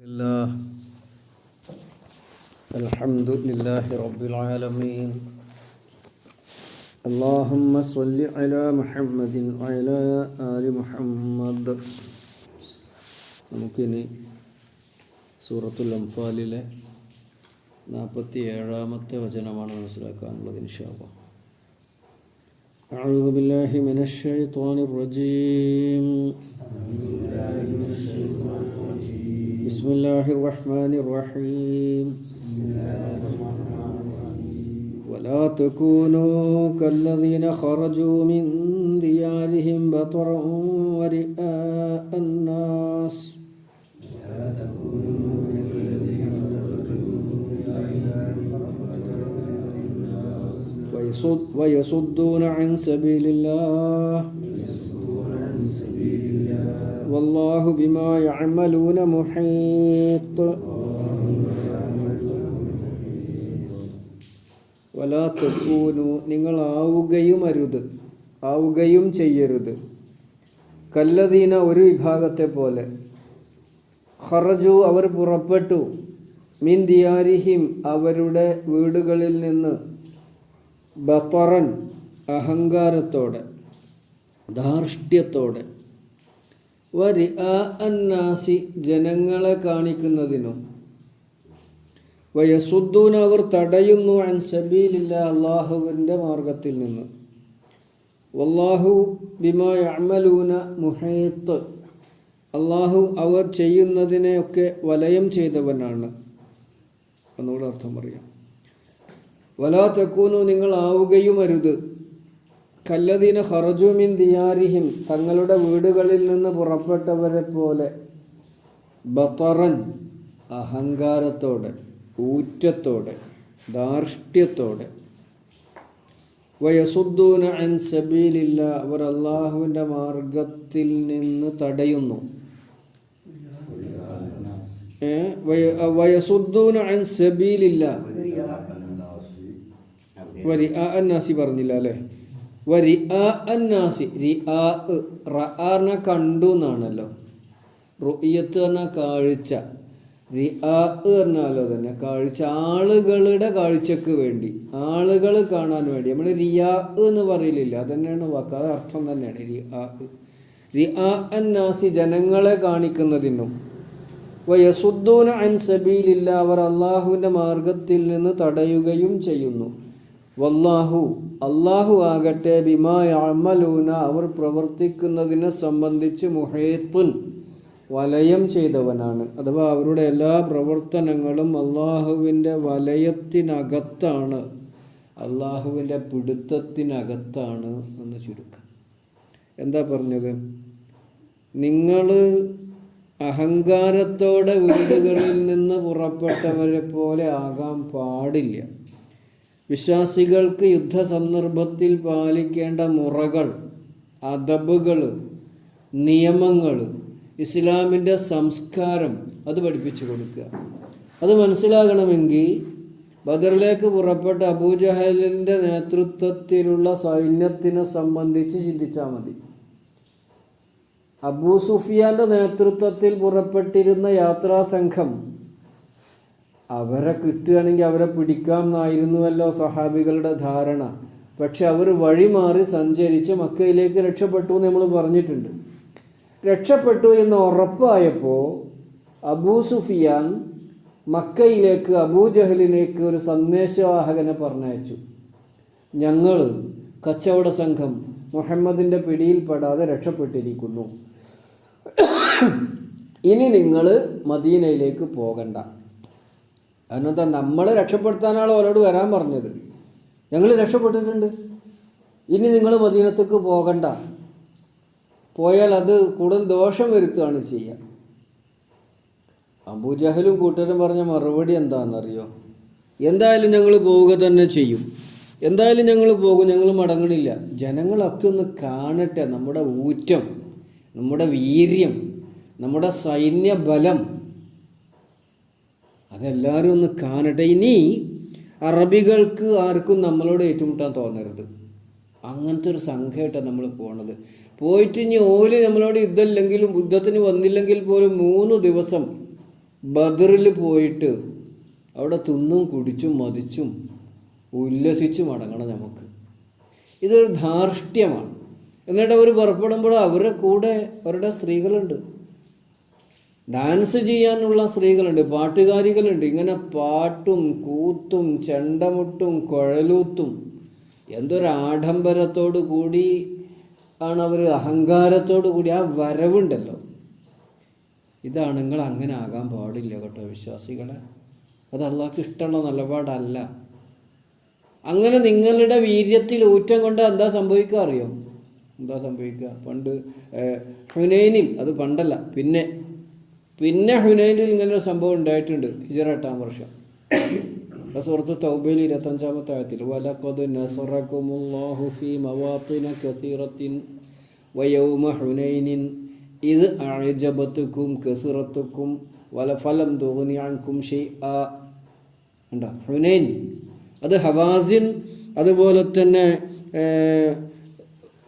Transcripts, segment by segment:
لله الحمد لله رب العالمين اللهم صل على محمد وعلى آل محمد നമുക്കിനി സൂറത്തുൽ അംഫാലിലെ നാൽപ്പത്തി ഏഴാമത്തെ വചനമാണ് മനസ്സിലാക്കാനുള്ളത് ഇൻഷാല്ലാ أعوذ بالله من الشيطان الرجيم بسم الله الرحمن الرحيم. ولا تكونوا كالذين خرجوا من ديارهم بطرا ورئاء الناس. ويصد ويصدون عن سبيل الله. والله بما يعملون محيط വലാ തെക്കൂനു നിങ്ങൾ ആവുകയും അരുത് ആവുകയും ചെയ്യരുത് കല്ലദീന ഒരു വിഭാഗത്തെ പോലെ ഹറജു അവർ പുറപ്പെട്ടു മിൻ ദിയാരിഹിം അവരുടെ വീടുകളിൽ നിന്ന് ബത്തറൻ അഹങ്കാരത്തോടെ ധാർഷ്ട്യത്തോടെ വരി അന്നാസി ജനങ്ങളെ കാണിക്കുന്നതിനും വയസുദ്ദൂൻ അവർ തടയുന്നു അൻ സബീലില്ല അള്ളാഹുവിന്റെ മാർഗത്തിൽ നിന്ന്. വല്ലാഹു ബിമാ അമലൂന മുഹയത്ത് അള്ളാഹു അവർ ചെയ്യുന്നതിനെയൊക്കെ വലയം ചെയ്തവനാണ്. എന്നോട് അർത്ഥം പറയാം. വലാ തെക്കൂനു നിങ്ങൾ ആവുകയും അരുത്. കല്ലദീന ഹറജുമിൻ ദിയാരിഹിം തങ്ങളുടെ വീടുകളിൽ നിന്ന് പുറപ്പെട്ടവരെ പോലെ ബത്തറൻ അഹങ്കാരത്തോടെ ഊറ്റത്തോടെ ധാർഷ്ട്യത്തോടെ. വയസുദ്ദൂന അൻ സബീലില്ല അവർ അള്ളാഹുവിന്റെ മാർഗത്തിൽ നിന്ന് തടയുന്നു. വയസുദ്ദൂന അൻ സബീലില്ല. വരി ആ അന്നാസി പറഞ്ഞില്ല അല്ലേ? അന്നാസി. കണ്ടു എന്നാണല്ലോ. റുയ്യത്ത് പറഞ്ഞാൽ കാഴ്ച. റി ആ പറഞ്ഞാലോ തന്നെ കാഴ്ച. ആളുകളുടെ കാഴ്ചക്ക് വേണ്ടി ആളുകൾ കാണാൻ വേണ്ടി. നമ്മൾ റിയാ എന്ന് പറയലില്ല. അതന്നെയാണ് വാക്ക്. അത് അർത്ഥം തന്നെയാണ്. രി ആ. റി ആ അന്നാസി ജനങ്ങളെ കാണിക്കുന്നതിനും വയസുദ്ദൂന അൻ സബീലില്ല. അവർ അള്ളാഹുവിന്റെ മാർഗത്തിൽ നിന്ന് തടയുകയും ചെയ്യുന്നു. വല്ലാഹു അള്ളാഹു ആകട്ടെ ബിമാ അമലൂന അവർ പ്രവർത്തിക്കുന്നതിനെ സംബന്ധിച്ച് മുഹേത്തുൻ വലയം ചെയ്തവനാണ്. അഥവാ അവരുടെ എല്ലാ പ്രവർത്തനങ്ങളും അള്ളാഹുവിന്റെ വലയത്തിനകത്താണ്. അള്ളാഹുവിന്റെ പിടുത്തത്തിനകത്താണ് എന്ന് ചുരുക്കം. എന്താ പറഞ്ഞത്? നിങ്ങൾ അഹങ്കാരത്തോടെ വീടുകളിൽ നിന്ന് പുറപ്പെട്ടവരെ പോലെ ആകാൻ പാടില്ല. വിശ്വാസികൾക്ക് യുദ്ധസന്ദർഭത്തിൽ പാലിക്കേണ്ട മുറകൾ അദബുകൾ നിയമങ്ങൾ ഇസ്ലാമിന്റെ സംസ്കാരം അത് പഠിപ്പിച്ചു കൊടുക്കുക. അത് മനസ്സിലാകണമെങ്കിൽ ബദറിലേക്ക് പുറപ്പെട്ട അബൂജഹലിന്റെ നേതൃത്വത്തിലുള്ള സൈന്യത്തിനെ സംബന്ധിച്ച് ചിന്തിച്ചാൽ മതി. അബൂ സുഫിയാന്റെ നേതൃത്വത്തിൽ പുറപ്പെട്ടിരുന്ന യാത്രാ സംഘം അവരെ കിട്ടുകയാണെങ്കിൽ അവരെ പിടിക്കാം എന്നായിരുന്നുവല്ലോ സഹാബികളുടെ ധാരണ. പക്ഷെ അവർ വഴിമാറി സഞ്ചരിച്ച് മക്കയിലേക്ക് രക്ഷപ്പെട്ടു എന്ന് നമ്മൾ പറഞ്ഞിട്ടുണ്ട്. രക്ഷപ്പെട്ടു എന്ന് ഉറപ്പായപ്പോൾ അബൂ സുഫിയാൻ മക്കയിലേക്ക് അബൂജഹലിലേക്ക് ഒരു സന്ദേശവാഹകനെ പറഞ്ഞയച്ചു. ഞങ്ങൾ കച്ചവട സംഘം മുഹമ്മദിന്റെ പിടിയിൽപ്പെടാതെ രക്ഷപ്പെട്ടിരിക്കുന്നു. ഇനി നിങ്ങൾ മദീനയിലേക്ക് പോകണ്ട. അതിനെന്താ നമ്മൾ രക്ഷപ്പെടുത്താനാണ് അവരോട് വരാൻ പറഞ്ഞത്. ഞങ്ങൾ രക്ഷപ്പെട്ടിട്ടുണ്ട്. ഇനി നിങ്ങൾ മദീനത്തേക്ക് പോകണ്ട. പോയാൽ അത് കൂടുതൽ ദോഷം വരുത്തുകയാണ് ചെയ്യുക അബൂജഹലും കൂട്ടരും പറഞ്ഞ മറുപടി എന്താണെന്നറിയോ? എന്തായാലും ഞങ്ങൾ പോവുക തന്നെ ചെയ്യും. എന്തായാലും ഞങ്ങൾ പോകും ഞങ്ങൾ മടങ്ങണില്ല. ജനങ്ങളൊക്കെ ഒന്ന് കാണട്ടെ. നമ്മുടെ ഊറ്റം നമ്മുടെ വീര്യം നമ്മുടെ സൈന്യബലം അതെല്ലാവരും ഒന്ന് കാണട്ടെ. ഇനി അറബികൾക്ക് ആർക്കും നമ്മളോട് ഏറ്റുമുട്ടാൻ തോന്നരുത്. അങ്ങനത്തെ ഒരു സംഘമായിട്ടാണ് നമ്മൾ പോണത്. പോയിട്ട് ഇനി ഓൽ നമ്മളോട് യുദ്ധമില്ലെങ്കിലും യുദ്ധത്തിന് വന്നില്ലെങ്കിൽ പോലും മൂന്ന് ദിവസം ബദറിൽ പോയിട്ട് അവിടെ തിന്നും കുടിച്ചും മതിച്ചും ഉല്ലസിച്ചും മടങ്ങണം നമുക്ക്. ഇതൊരു ധാർഷ്ട്യമാണ്. എന്നിട്ട് അവർ പുറപ്പെടുമ്പോൾ അവരുടെ കൂടെ അവരുടെ സ്ത്രീകളുണ്ട്. ഡാൻസ് ചെയ്യാനുള്ള സ്ത്രീകളുണ്ട് പാട്ടുകാരികളുണ്ട്. ഇങ്ങനെ പാട്ടും കൂത്തും ചെണ്ടമുട്ടും കുഴലൂത്തും എന്തൊരാഡംബരത്തോടു കൂടി ആണ് അവർ അഹങ്കാരത്തോടു കൂടി ആ വരവുണ്ടല്ലോ. ഇതാണ് നിങ്ങൾ അങ്ങനെ ആകാൻ പാടില്ല കേട്ടോ വിശ്വാസികളെ. അത് അള്ളാഹ്ക്ക് ഇഷ്ടമുള്ള നിലപാടല്ല. അങ്ങനെ നിങ്ങളുടെ വീര്യത്തിൽ ഊറ്റം കൊണ്ട് എന്താ സംഭവിക്കുക അറിയോ? എന്താ സംഭവിക്കുക? പണ്ട് ഹുനൈനിൽ അത് പണ്ടല്ല പിന്നെ പിന്നെ ഹുനൈനിൽ ഇങ്ങനെ ഒരു സംഭവം ഉണ്ടായിട്ടുണ്ട്. ഹിജറ എട്ടാം വർഷം. ആയത്തിൽ ഹുനൈൻ ഹവാസിൻ അതുപോലെ തന്നെ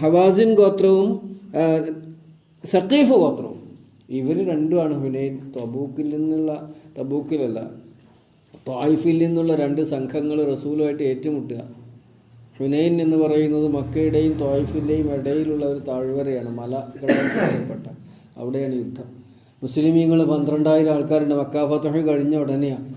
ഹവാസിൻ ഗോത്രവും സക്കീഫ് ഗോത്രവും. ഇവർ രണ്ടുമാണ് ഹുനൈൻ തബൂക്കിൽ നിന്നുള്ള തബൂക്കിലല്ല ത്വായിഫിൽ നിന്നുള്ള രണ്ട് സംഘങ്ങൾ റസൂലുമായിട്ട് ഏറ്റുമുട്ടുക. ഹുനൈൻ എന്ന് പറയുന്നത് മക്കയുടെയും ത്വായിഫിന്റെയും ഇടയിലുള്ള ഒരു താഴ്വരയാണ് മല പറയപ്പെട്ട അവിടെയാണ് യുദ്ധം. മുസ്ലിമീങ്ങൾ പന്ത്രണ്ടായിരം ആൾക്കാരുണ്ട്. മക്ക ഫത്തഹ് കഴിഞ്ഞ ഉടനെയാണ്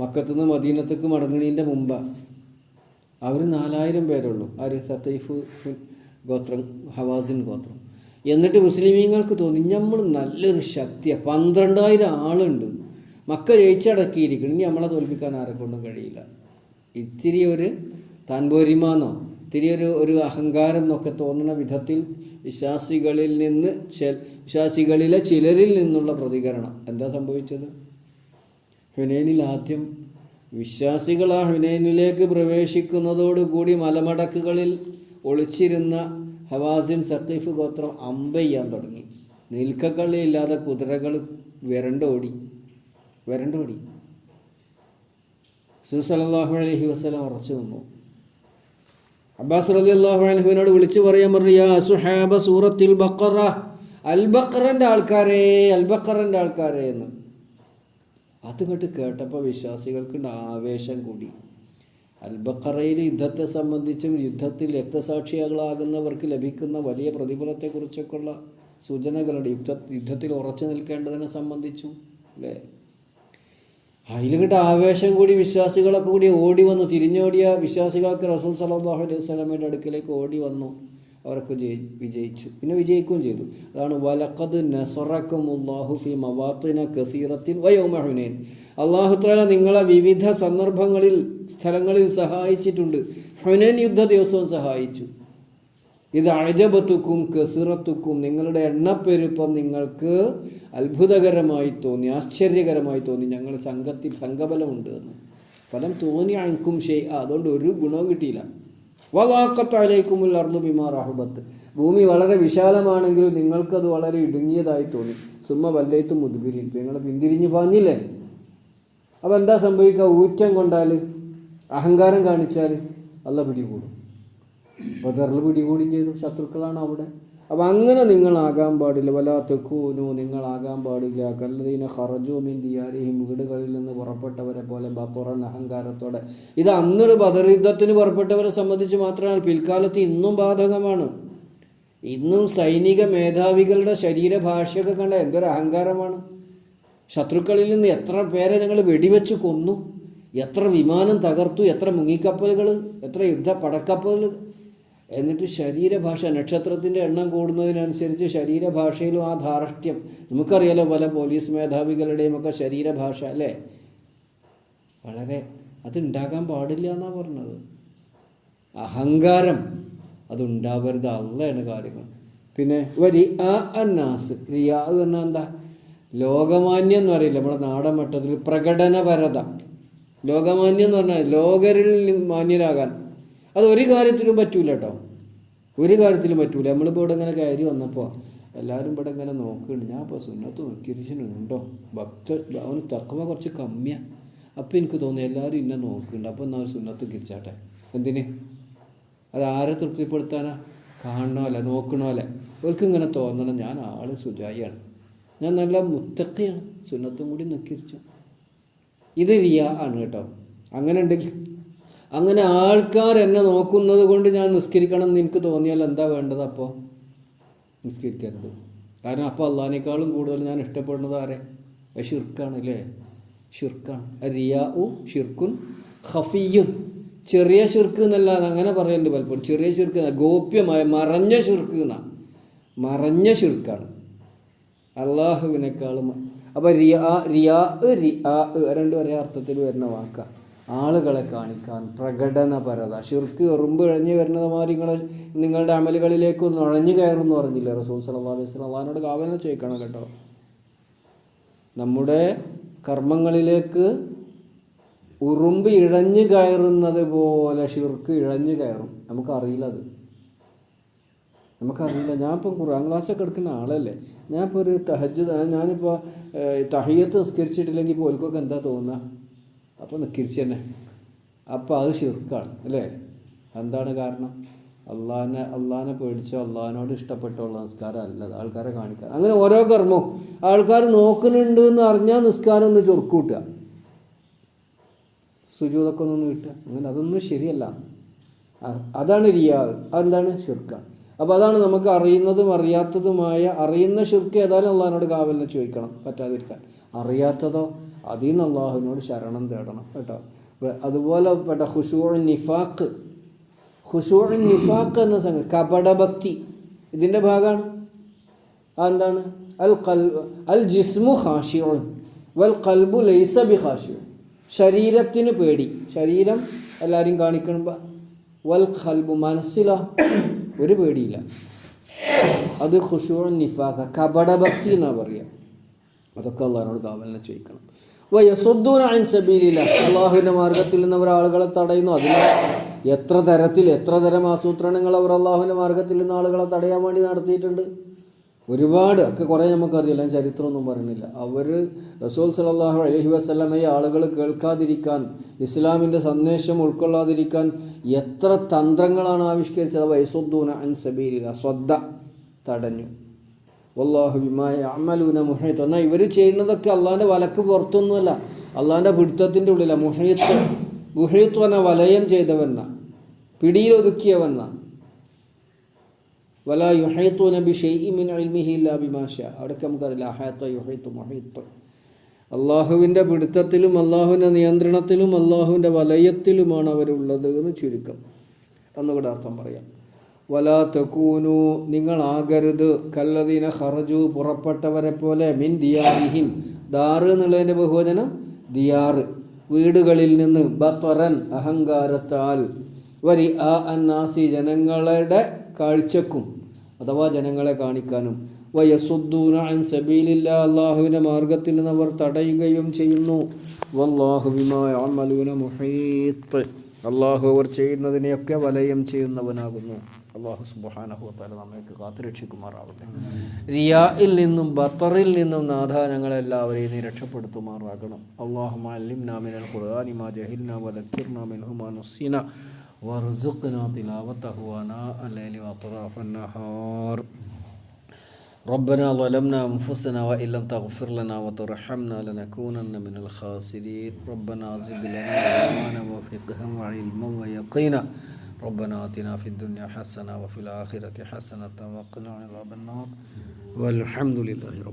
മക്കത്തുനിന്ന് മദീനത്തേക്ക് മടങ്ങണീന്റെ മുമ്പാണ് അവർ നാലായിരം പേരുള്ളൂ ആര്? സത്തൈഫ് ഗോത്രം ഹവാസിൻ ഗോത്രം. എന്നിട്ട് മുസ്ലിമീങ്ങൾക്ക് തോന്നി നമ്മൾ നല്ലൊരു ശക്തിയാണ് പന്ത്രണ്ടായിരം ആളുണ്ട്. മക്ക ജയിച്ചടക്കിയിരിക്കണം ഇനി നമ്മളെ തോൽപ്പിക്കാൻ ആരെക്കൊണ്ടും കഴിയില്ല. ഇത്തിരി ഒരു താൻപോരിമാനോ ഇത്തിരി ഒരു ഒരു അഹങ്കാരം എന്നൊക്കെ തോന്നുന്ന വിധത്തിൽ വിശ്വാസികളിൽ നിന്ന് ചെ വിശ്വാസികളിലെ ചിലരിൽ നിന്നുള്ള പ്രതികരണം. എന്താ സംഭവിച്ചത്? ഹുനൈനിൽ ആദ്യം വിശ്വാസികൾ ആ ഹുനൈനിലേക്ക് പ്രവേശിക്കുന്നതോടുകൂടി മലമടക്കുകളിൽ ഒളിച്ചിരുന്ന ഹവാസിൻ സക്കീഫ് ഗോത്രം അമ്പ ചെയ്യാൻ തുടങ്ങി. നിൽക്കക്കള്ളിയില്ലാതെ കുതിരകൾ വിരണ്ടോടി വിരണ്ടോടി സുസലാഹു അലഹി വസ്സലാം ഉറച്ചു നിന്നു. അബ്ബാസ് റലി അള്ളാഹു അലഹുവിനോട് വിളിച്ചു പറയാൻ പറഞ്ഞു സൂറത്തിൽ ബക്കറ അൽ ബക്കറിന്റെ ആൾക്കാരെ അൽ ബക്കറിന്റെ ആൾക്കാരെ എന്ന്. അത് കേട്ട് കേട്ടപ്പോൾ വിശ്വാസികൾക്ക് ആവേശം കൂടി. അൽബക്കറയിൽ യുദ്ധത്തെ സംബന്ധിച്ചും യുദ്ധത്തിൽ രക്തസാക്ഷികളാകുന്നവർക്ക് ലഭിക്കുന്ന വലിയ പ്രതിഫലത്തെക്കുറിച്ചൊക്കെയുള്ള സൂചനകളുണ്ട്. യുദ്ധ യുദ്ധത്തിൽ ഉറച്ചു നിൽക്കേണ്ടതിനെ സംബന്ധിച്ചും അല്ലേ? അതിലിങ്ങോട്ട് ആവേശം കൂടി വിശ്വാസികളൊക്കെ കൂടി ഓടി വന്നു. തിരിഞ്ഞോടിയ വിശ്വാസികളൊക്കെ റസൂൽ സലാഹു അലൈഹി സ്വലമിന്റെ അടുക്കിലേക്ക് ഓടി വന്നു. അവർക്ക് ജയി വിജയിച്ചു. പിന്നെ വിജയിക്കുകയും ചെയ്തു. അതാണ് വലഖദ് നസറക്കുമുല്ലാഹു ഫി മവാത്തിന കസീറത്തിൻ വയോമഹുനേൻ അള്ളാഹു താല നിങ്ങളെ വിവിധ സന്ദർഭങ്ങളിൽ സ്ഥലങ്ങളിൽ സഹായിച്ചിട്ടുണ്ട്. ഹുനൻ യുദ്ധ ദിവസവും സഹായിച്ചു. ഇത് അഴജബത്തുക്കും കസിറത്തുക്കും നിങ്ങളുടെ എണ്ണപ്പെരുപ്പം നിങ്ങൾക്ക് അത്ഭുതകരമായി തോന്നി ആശ്ചര്യകരമായി തോന്നി. ഞങ്ങൾ സംഘത്തിൽ സംഘബലമുണ്ട് എന്ന്. ഫലം തോന്നി അഴക്കും ഷെയ് അതുകൊണ്ട് ഒരു ഗുണവും കിട്ടിയില്ല. വവാക്കത്താലേക്കുമുൽ അർന്നു ബിമാർ അഹബത്ത് ഭൂമി വളരെ വിശാലമാണെങ്കിലും നിങ്ങൾക്കത് വളരെ ഇടുങ്ങിയതായി തോന്നി. സുമ്മ വല്ലയത്തും മുതുപിരി നിങ്ങൾ പിന്തിരിഞ്ഞ് പാഞ്ഞില്ലേ? അപ്പം എന്താ സംഭവിക്കുക? ഊറ്റം കൊണ്ടാൽ അഹങ്കാരം കാണിച്ചാൽ അല്ല പിടികൂടും. ബദറിൽ പിടികൂടുകയും ചെയ്തു ശത്രുക്കളാണ് അവിടെ. അപ്പം അങ്ങനെ നിങ്ങളാകാൻ പാടില്ല. വലാത്തക്കൂനു നിങ്ങളാകാൻ പാടില്ല. കല്ലതീന ഹറജു മീൻ ദിയാരിഹിം വീടുകളിൽ നിന്ന് പുറപ്പെട്ടവരെ പോലെ ബത്തുറൻ അഹങ്കാരത്തോടെ. ഇത് അന്നൊരു ബദർയുദ്ധത്തിന് പുറപ്പെട്ടവരെ സംബന്ധിച്ച് മാത്രമാണ്. പിൽക്കാലത്ത് ഇന്നും ബാധകമാണ്. ഇന്നും സൈനിക മേധാവികളുടെ ശരീരഭാഷയൊക്കെ കണ്ട എന്തൊരു അഹങ്കാരമാണ്. ശത്രുക്കളിൽ നിന്ന് എത്ര പേരെ ഞങ്ങൾ വെടിവെച്ച് കൊന്നു. എത്ര വിമാനം തകർത്തു എത്ര മുങ്ങിക്കപ്പലുകൾ എത്ര യുദ്ധ പടക്കപ്പലുകൾ എന്നിട്ട് ശരീരഭാഷ നക്ഷത്രത്തിന്റെ എണ്ണം കൂടുന്നതിനനുസരിച്ച് ശരീരഭാഷയിലും ആ ധാർഷ്ട്യം. നമുക്കറിയാലോ പല പോലീസ് മേധാവികളുടെയും ഒക്കെ ശരീരഭാഷ അല്ലേ? വളരെ അതുണ്ടാകാൻ പാടില്ല എന്നാണ് പറഞ്ഞത്. അഹങ്കാരം അതുണ്ടാവരുത് അള്ളയാണ് കാര്യങ്ങൾ. പിന്നെ വരി ആ അന്നാസ് റിയാ എന്ന് പറഞ്ഞാൽ എന്താ? ലോകമാന്യം എന്ന് പറയില്ല നമ്മുടെ നാടൻ മട്ടത്തിൽ പ്രകടനപരത. ലോകമാന്യം എന്ന് പറഞ്ഞാൽ ലോകരിൽ മാന്യരാകാൻ അത് ഒരു കാര്യത്തിലും പറ്റൂല കേട്ടോ ഒരു കാര്യത്തിലും പറ്റൂല. നമ്മളിപ്പോൾ ഇവിടെ ഇങ്ങനെ കയറി വന്നപ്പോൾ എല്ലാവരും ഇവിടെ ഇങ്ങനെ നോക്കുന്നുണ്ട്. ഞാൻ ഇപ്പോൾ സുന്നത്ത് നോക്കിയിരിച്ചിട്ടുണ്ടോ ഭക്ത അവന് തക്കവ കുറച്ച് കമ്മിയാണ് അപ്പോൾ എനിക്ക് തോന്നി എല്ലാവരും ഇന്നെ നോക്കുന്നുണ്ട്. അപ്പോൾ എന്നാൽ സുന്നത്ത് തിരിച്ചാട്ടെ? എന്തിന്? അത് ആരെ തൃപ്തിപ്പെടുത്താനാ? കാണണമല്ല നോക്കണമല്ല അവർക്ക് ഇങ്ങനെ തോന്നണം. ഞാൻ ആൾ സുജായിയാണ്. ഞാൻ നല്ല മുത്തക്കയാണ്. സുന്നത്തും കൂടി നിക്കിരിച്ചു ഇത് റിയ ആണ് കേട്ടോ. അങ്ങനെ ഉണ്ടെങ്കിൽ അങ്ങനെ ആൾക്കാർ എന്നെ നോക്കുന്നത് കൊണ്ട് ഞാൻ നിസ്കരിക്കണം എന്ന് എനിക്ക് തോന്നിയാൽ എന്താ വേണ്ടത് അപ്പോൾ നിസ്കരിക്കരുത്. കാരണം അപ്പോൾ അള്ളഹാനേക്കാളും കൂടുതൽ ഞാൻ ഇഷ്ടപ്പെടുന്നത് ആരെ? ഷിർക്കാണ് അല്ലേ? ഷിർക്കാണ് റിയ ഉ ഷിർക്കുൻ ഖഫിയും ചെറിയ ഷിർക്ക് എന്നല്ലാതെ അങ്ങനെ പറയുന്നുണ്ട് പലപ്പോഴും. ചെറിയ ഷിർക്ക് ഗോപ്യമായ മറഞ്ഞ ഷിർക്ക് എന്നാണ് മറഞ്ഞ ഷിർക്കാണ് അള്ളാഹുവിനേക്കാളും അപ്പോൾ റിയാ റിയാ റിയാ രണ്ടും ഒരേ അർത്ഥത്തിൽ വരുന്ന വാക്കാണ് ആളുകളെ കാണിക്കാൻ പ്രകടനപരത ഷിർക്ക് ഉറുമ്പ് ഇഴഞ്ഞു വരുന്നത് മാതിരി നിങ്ങളെ നിങ്ങളുടെ അമലുകളിലേക്ക് നുഴഞ്ഞു കയറും എന്ന് പറഞ്ഞില്ലേ റസൂൽ സല്ലല്ലാഹു അലൈഹി വസല്ലം? അള്ളഹാനോട് ചോദിക്കണം കേട്ടോ. നമ്മുടെ കർമ്മങ്ങളിലേക്ക് ഉറുമ്പ് ഇഴഞ്ഞു കയറുന്നത് പോലെ ഷിർക്ക് ഇഴഞ്ഞു കയറും. നമുക്കറിയില്ല അത്. നമുക്കറിയില്ല. ഞാനിപ്പോൾ ഖുർആൻ ക്ലാസ്സൊക്കെ എടുക്കുന്ന ആളല്ലേ? ഞാനിപ്പോൾ ഒരു തഹജ് ഞാനിപ്പോൾ തഹയ്യത്ത് നിസ്കരിച്ചിട്ടില്ലെങ്കിൽ ഇപ്പോൾ ഓൽക്കൊക്കെ എന്താ തോന്നുക അപ്പോൾ നിസ്കരിച്ച് തന്നെ. അപ്പോൾ അത് ഷിർക്കാണ് അല്ലേ? എന്താണ് കാരണം? അള്ളാഹിനെ അള്ളാഹിനെ പേടിച്ചോ അള്ളാഹിനോട് ഇഷ്ടപ്പെട്ടുള്ള നിസ്കാരം അല്ലത് ആൾക്കാരെ കാണിക്കാൻ അങ്ങനെ ഓരോ കർമ്മവും. ആൾക്കാർ നോക്കുന്നുണ്ട് എന്ന് അറിഞ്ഞാൽ നിസ്കാരം ഒന്ന് ചൊറുക്കൂട്ടുക. സുജൂതൊക്കെ ഒന്ന് കിട്ടുക. അങ്ങനെ അതൊന്നും ശരിയല്ല. അതാണ് റിയാവ് അതെന്താണ്? ഷിർക്കാണ് അപ്പോൾ അതാണ് നമുക്ക് അറിയുന്നതും അറിയാത്തതുമായ അറിയുന്ന ഷിർക്ക് ഏതായാലും അള്ളാഹിനോട് കാവലിനെ ചോദിക്കണം പറ്റാതിരിക്കാൻ. അറിയാത്തതോ അതിൽ നിന്ന് അള്ളാഹുവിനോട് ശരണം തേടണം കേട്ടോ. അതുപോലെ പെട്ട ഹുഷൂർ നിഫാഖ്. ഹുഷൂർ നിഫാഖ് എന്ന സംഗതി കപടഭക്തി. ഇതിന്റെ ഭാഗമാണ്. അതെന്താണ്? അൽ കൽ അൽ ജിസ്മു ഹാഷിയോൺ വൽ കൽബു ലൈസ ബി ഖാഷിഉൻ. ശരീരത്തിന് പേടി. ശരീരം എല്ലാവരും കാണിക്കണമ്പോൾ വൽ കൽബു മനസ്സിലോ. ഒരു പേടിയില്ല. അത് ഖുഷൂർ നിഫാഖ കപടഭക്തി എന്നാ പറയുക അതൊക്കെ അള്ളാഹിനോട് കാവലിനെ ചോദിക്കണം. വയസുദ്ദൂൻ അൻ സബീലില്ല. അള്ളാഹുവിന്റെ മാർഗത്തിൽ നിന്ന് അവർ ആളുകളെ തടയുന്നു. അതിൽ എത്ര തരത്തിൽ എത്ര തരം ആസൂത്രണങ്ങൾ അവർ അള്ളാഹുവിന്റെ മാർഗത്തിൽ നിന്ന് ആളുകളെ തടയാൻ വേണ്ടി നടത്തിയിട്ടുണ്ട്? ഒരുപാട് ഒക്കെ കുറേ നമുക്കറിയില്ല ചരിത്രമൊന്നും പറയുന്നില്ല. അവർ റസൂൽ സലാഹു അലഹി വസ്ലമയെ ആളുകൾ കേൾക്കാതിരിക്കാൻ ഇസ്ലാമിന്റെ സന്ദേശം ഉൾക്കൊള്ളാതിരിക്കാൻ എത്ര തന്ത്രങ്ങളാണ് ആവിഷ്കരിച്ചത്? വൈസുദ്ദൂന അൻ സബീലില്ല. ശ്രദ്ധ തടഞ്ഞു. വല്ലാഹു ബിമായ അമലൂന മുഹയത്ത് എന്നാൽ ഇവർ ചെയ്യുന്നതൊക്കെ അള്ളാഹിന്റെ വലക്ക് പുറത്തൊന്നുമല്ല. അള്ളാഹിന്റെ പിടുത്തത്തിന്റെ ഉള്ളിലാണ് മുഹയത്ത് പറഞ്ഞ വലയം ചെയ്തവന്ന പിടിയിലൊതുക്കിയവന്ന വല യുഹൈത്തു നബി ഷെയ്മിൻ അൽമിഹി അവിടേക്ക് നമുക്കറിയില്ല അള്ളാഹുവിന്റെ പിടുത്തത്തിലും അള്ളാഹുവിന്റെ നിയന്ത്രണത്തിലും അള്ളാഹുവിന്റെ വലയത്തിലുമാണ് അവരുള്ളത് എന്ന് ചുരുക്കം. എന്നിവിടെ അർത്ഥം പറയാം. വലാ തക്കൂനു നിങ്ങളാകരുത്. കല്ലദീന ഹർജു പുറപ്പെട്ടവരെ പോലെ മിൻ ദിയാഹിം ദാറ് എന്നുള്ളതിന്റെ ബഹുവചനം ദിയാറ്. വീടുകളിൽ നിന്ന് ബത്തറൻ അഹങ്കാരത്താൽ. വരി ആ അന്നാസി ജനങ്ങളുടെ കാഴ്ചക്കും അഥവാ ജനങ്ങളെ കാണിക്കാനും. വയസുദ്ദൂന അൻ സബീലില്ല അള്ളാഹുവിന്റെ മാർഗത്തിൽ നിന്ന് അവർ തടയുകയും ചെയ്യുന്നു. അള്ളാഹു അവർ ചെയ്യുന്നതിനെയൊക്കെ വലയം ചെയ്യുന്നവനാകുന്നു. അള്ളാഹു സുബ്ഹാനഹു വതആല നമ്മൾക്ക് കാത്തുരക്ഷിക്കുമാറാവട്ടെ റിയാഇൽ നിന്നും ബത്തറിൽ നിന്നും നാഥ ഞങ്ങളെല്ലാവരെയും നീ രക്ഷപ്പെടുത്തുമാറാകണം. അള്ളാഹു അല്ലിം മിനൽ ഖുർആനി മാ ജഹിൽനാ ഹുമാൻ മിൻഹു മാ നസീന وارزقنا تلاوته آناء الليل وأطراف النهار. ربنا ظلمنا أنفسنا وإن لم تغفر لنا وترحمنا لنكونن من الخاسرين. ربنا زد لنا إيمانا وفقها وعلما ويقينا. ربنا آتنا في الدنيا حسنة وفي الآخرة حسنة وقنا عذاب النار. والحمد لله رب